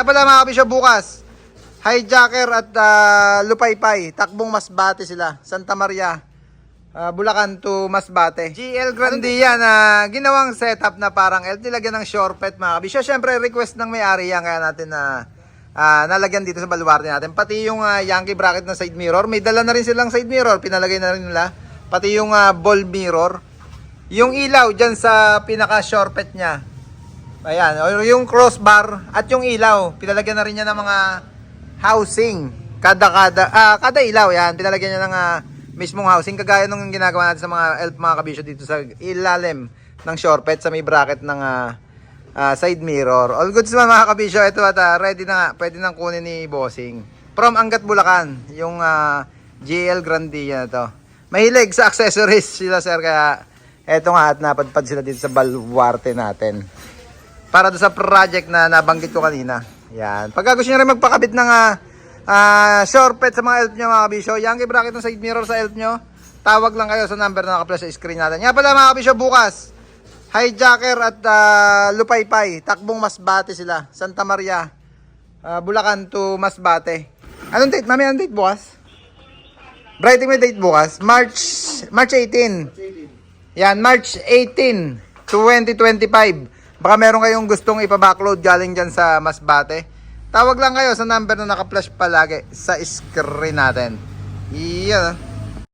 Nga pala mga kabisyo bukas, hijacker at ah, lupaypay, takbong Masbate sila, Santa Maria, ah, Bulacan to Masbate. GL Grandia na ginawang setup na parang L, nilagyan ng shortpet mga kabisyo. Siyempre request ng may-ari yan, kaya natin na ah, nalagyan dito sa baluarte natin. Pati yung ah, Yankee bracket na side mirror, may dala na rin silang side mirror, pinalagay na rin nila. Pati yung ah, ball mirror. Yung ilaw dyan sa pinaka shortpet niya, Ayan, o yung crossbar at yung ilaw, pinalagyan na rin niya ng mga housing. Kada kada ah kada ilaw yan, pinalagyan niya ng ah, mismong housing kagaya nung ginagawa natin sa mga elf mga kabisyo dito sa ilalim ng shortpet sa may bracket ng ah, ah, side mirror. All goods naman mga kabisyo, ito at ah, ready na nga, pwede nang kunin ni Bossing. From Angat Bulacan, yung ah, GL Grandia na to. Mahilig sa accessories sila sir kaya eto nga at napadpad sila dito sa baluarte natin para doon sa project na nabanggit ko kanina. Yan. Pagka gusto nyo rin magpakabit ng uh, shortpet sa mga elf nyo mga kabisyo, Yankee bracket ng side mirror sa elf nyo, tawag lang kayo sa number na naka-flash sa screen natin. Nga pala mga kabisyo, bukas, hijacker at ah, lupaypay, takbong Masbate sila, Santa Maria, ah, Bulacan to Masbate. Anong date? Mami, anong date bukas? Brighting may date bukas? March, March 18. Yan, March 18, 2025. Baka meron kayong gustong ipa-backload galing dyan sa Masbate. Tawag lang kayo sa number na naka-flash palagi sa screen natin. Yan. ah.